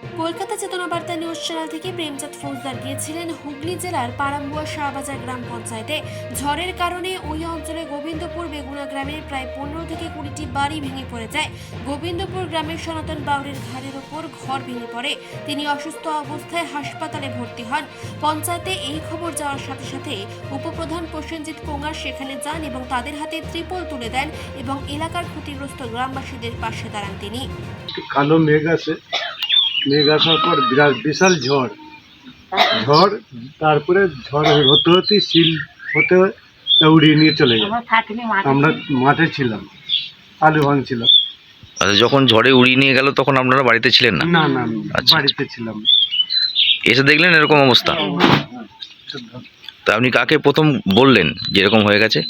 কলকাতা চেতনা বার্তা news channel থেকে প্রেমচাঁদ ফৌজদার গিয়েছিলেন হুগলি জেলার পারাম্বুয়া শাহবাজার গ্রাম পঞ্চায়েতে। ঝড়ের কারণে ওই অঞ্চলে গোবিন্দপুর বেগুনা গ্রামের প্রায় পনেরো থেকে কুড়িটি বাড়ি ভেঙে পড়ে যায়। গোবিন্দপুর গ্রামের সনাতন বাউরের ঘাড়ের ওপর ঘর ভেঙে পড়ে। তিনি অসুস্থ অবস্থায় হাসপাতালে ভর্তি হন। পঞ্চায়েতে এই খবর যাওয়ার সাথে সাথে উপপ্রধান প্রসেনজিৎ কোঙার সেখানে যান এবং তাদের হাতে ত্রিপল তুলে দেন এবং এলাকার ক্ষতিগ্রস্ত গ্রামবাসীদের পাশে দাঁড়ান তিনি। কালো মেঘ আছে। মেঘ আসার পর বিরাট বিশাল ঝড়। ঝড় তারপরে ঝড় হতে হতে শিল হতে উড়িয়ে নিয়ে চলে যায় আমরা মাঠে ছিলাম। আলু ভাঙছিলাম আচ্ছা যখন ঝড়ে উড়িয়ে নিয়ে গেল তখন আপনারা বাড়িতে ছিলেন না? না না আচ্ছা। বাড়িতে ছিলাম। এসে দেখলেন এরকম অবস্থা? তা আপনি কাকে প্রথম বললেন যে এরকম হয়ে গেছে?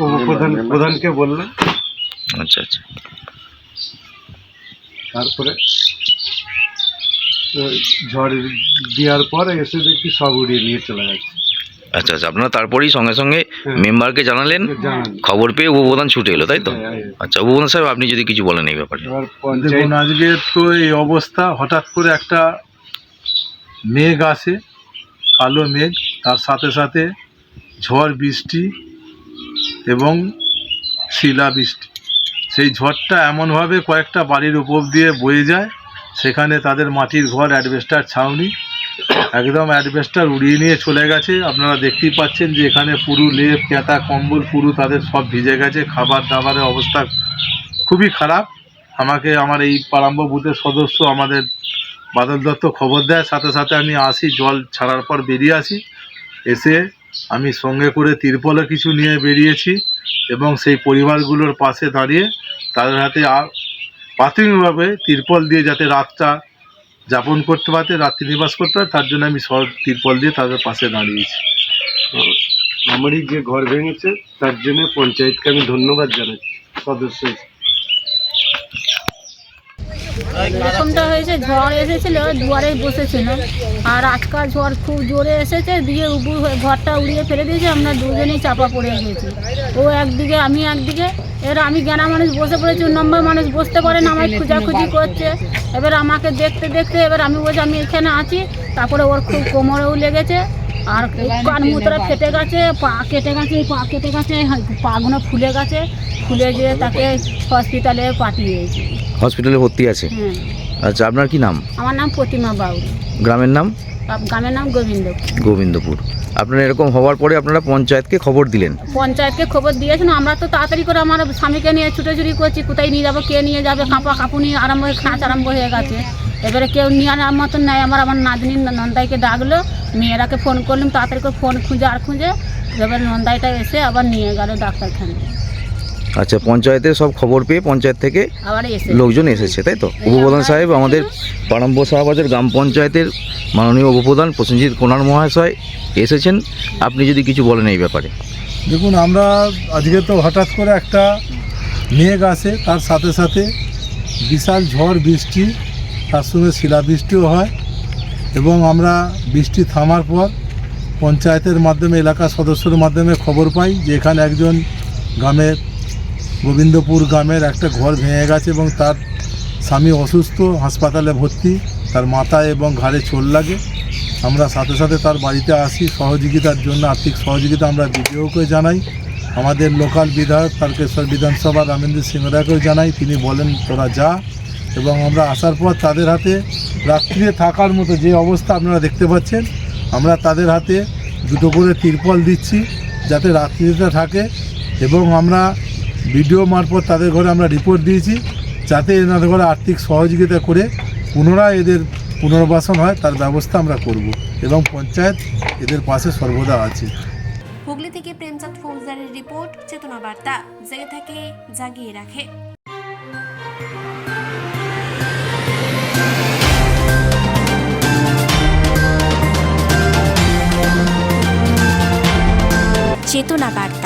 ও প্রধান প্রধানকে বললাম। আচ্ছা আচ্ছা। তারপরে ঝড় দেওয়ার পর এসে দেখি সব উড়িয়ে নিয়ে চলে গেছে। আচ্ছা আচ্ছা আপনারা তারপরেই সঙ্গে সঙ্গে হ্যাঁ। মেম্বারকে জানালেন? খবর পেয়ে উপপ্রধান ছুটে এলো তাই তো? হ্যাঁ, হ্যাঁ। আচ্ছা উপপ্রধান সাহেব আপনি যদি কিছু বলেন এই ব্যাপারে। দেখুন আজকে তো এই অবস্থা হঠাৎ করে একটা মেঘ আসে কালো মেঘ তার সাথে সাথে ঝড় বৃষ্টি এবং শিলা বৃষ্টি সেই ঝড়টা এমনভাবে কয়েকটা বাড়ির উপর দিয়ে বয়ে যায়, সেখানে তাদের মাটির ঘর অ্যাডভেস্টার ছাউনি একদম অ্যাডভেস্টার উড়িয়ে নিয়ে চলে গেছে। আপনারা দেখতেই পাচ্ছেন যে এখানে পুরু লেপ কেতা কম্বল, পুরু তাদের সব ভিজে গেছে। খাবার দাবারের অবস্থা খুবই খারাপ। আমাকে আমার এই পারাম্ব বুথের সদস্য আমাদের বাদল দত্ত খবর দেয়। সাথে সাথে আমি আসি, জল ছাড়ার পর বেরিয়ে আসি। এসে আমি সঙ্গে করে তিরপলও কিছু নিয়ে বেরিয়েছি এবং সেই পরিবারগুলোর পাশে দাঁড়িয়ে তাদের হাতে প্রাথমিকভাবে তিরপল দিয়ে যাতে রাতটা যাপন করতে পারতে, রাত্রি নিবাস করতে পারে তার জন্য আমি সব তিরপল দিয়ে তাদের পাশে দাঁড়িয়েছি আমারই যে ঘর ভেঙেছে, তার জন্য পঞ্চায়েতকে আমি ধন্যবাদ জানাচ্ছি, সদস্য। এরকমটা হয়েছে ঝড় এসেছিল, দুয়ারে বসেছিল। আর আজকাল ঝড় খুব জোরে এসেছে, দিয়ে উবু ঘরটা উড়িয়ে ফেলে দিয়েছে, আমরা দুজনেই চাপা পড়ে গেছি ও একদিকে, আমি একদিকে, এবার আমি জ্ঞানা মানুষ বসে পড়েছি নম্বর মানুষ বসতে পারে না, আমায় খোঁজাখুঁজি করছে। এবার আমাকে দেখতে দেখতে, এবার আমি বলছি, আমি এখানে আছি। তারপরে ওর খুব কোমরেও লেগেছে আর কান মুতরা ফেটে গেছে পা কেটে গেছে পা কেটে গেছে পাগুলো ফুলে গেছে ফুলে গিয়ে তাকে হসপিটালে পাঠিয়েছি। হসপিটালে ভর্তি আছে? হ্যাঁ। আচ্ছা আপনার কি নাম? আমার নাম প্রতিমা বাউরি গ্রামের নাম? গ্রামের নাম গোবিন্দ গোবিন্দপুর। আপনারা এরকম হওয়ার পরে আপনারা পঞ্চায়েতকে খবর দিলেন? পঞ্চায়েতকে খবর দিয়েছেন আমরা তো তাড়াতাড়ি করে আমার স্বামীকে নিয়ে ছুটোছুটি করছি কোথায় নিয়ে যাব কে নিয়ে যাবে কাঁপা কাঁপুনি আরম্ভ খাঁচ আরম্ভ হয়ে গেছে। এবারে কেউ নিয়ে আনার মতন নাই। আমার আমার নাতনি নন্দাইকে ডাকলো মেয়েরাকে ফোন করলাম তাড়াতাড়ি করে ফোন খুঁজে আর খুঁজে এবার নন্দাইটা এসে আবার নিয়ে গেল ডাক্তারখানে আচ্ছা পঞ্চায়েতের সব খবর পেয়ে পঞ্চায়েত থেকে লোকজন এসেছে তাই তো? উপপ্রধান সাহেব আমাদের পারম্ব শাহবাজার গ্রাম পঞ্চায়েতের মাননীয় উপপ্রধান প্রসেনজিৎ কোনার মহাশয় এসেছেন। আপনি যদি কিছু বলেন এই ব্যাপারে। দেখুন আমরা আজকে তো হঠাৎ করে একটা মেঘ আসে তার সাথে সাথে বিশাল ঝড় বৃষ্টি তার সঙ্গে শিলাবৃষ্টিও হয় এবং আমরা বৃষ্টি থামার পর পঞ্চায়েতের মাধ্যমে এলাকার সদস্যের মাধ্যমে খবর পাই যে এখানে একজন গ্রামের গোবিন্দপুর গ্রামের একটা ঘর ভেঙে গেছে এবং তার স্বামী অসুস্থ, হাসপাতালে ভর্তি, তার মাথায় এবং ঘাড়ে চোর লাগে। আমরা সাথে সাথে তার বাড়িতে আসি, সহযোগিতার জন্য, আর্থিক সহযোগিতা আমরা বিডিওকে জানাই। আমাদের লোকাল বিধায়ক তারকেশ্বর বিধানসভা রামেন্দ্র সিং রায়কেও জানাই, তিনি বলেন, তোরা যা। এবং আমরা আসার পর তাদের হাতে রাত্রিরে থাকার মতো যে অবস্থা আপনারা দেখতে পাচ্ছেন, আমরা তাদের হাতে দুটো করে তিরপল দিচ্ছি, যাতে রাত্রিতে থাকে। এবং আমরা ভিডিও মারফত তাদের ঘরে আমরা রিপোর্ট দিয়েছি, যাতে এনাদের ঘরে আর্থিক সহযোগিতা করে পুনরায় এদের পুনর্বাসন হয়, তার ব্যবস্থা আমরা করব। এবং পঞ্চায়েত এদের পাশে সর্বদা আছে। হুগলি থেকে প্রেমচাঁদ ফৌজদারের রিপোর্ট চেতনা বার্তা। জেগে থাকে, জাগিয়ে রাখে। চেতনা বার্তা।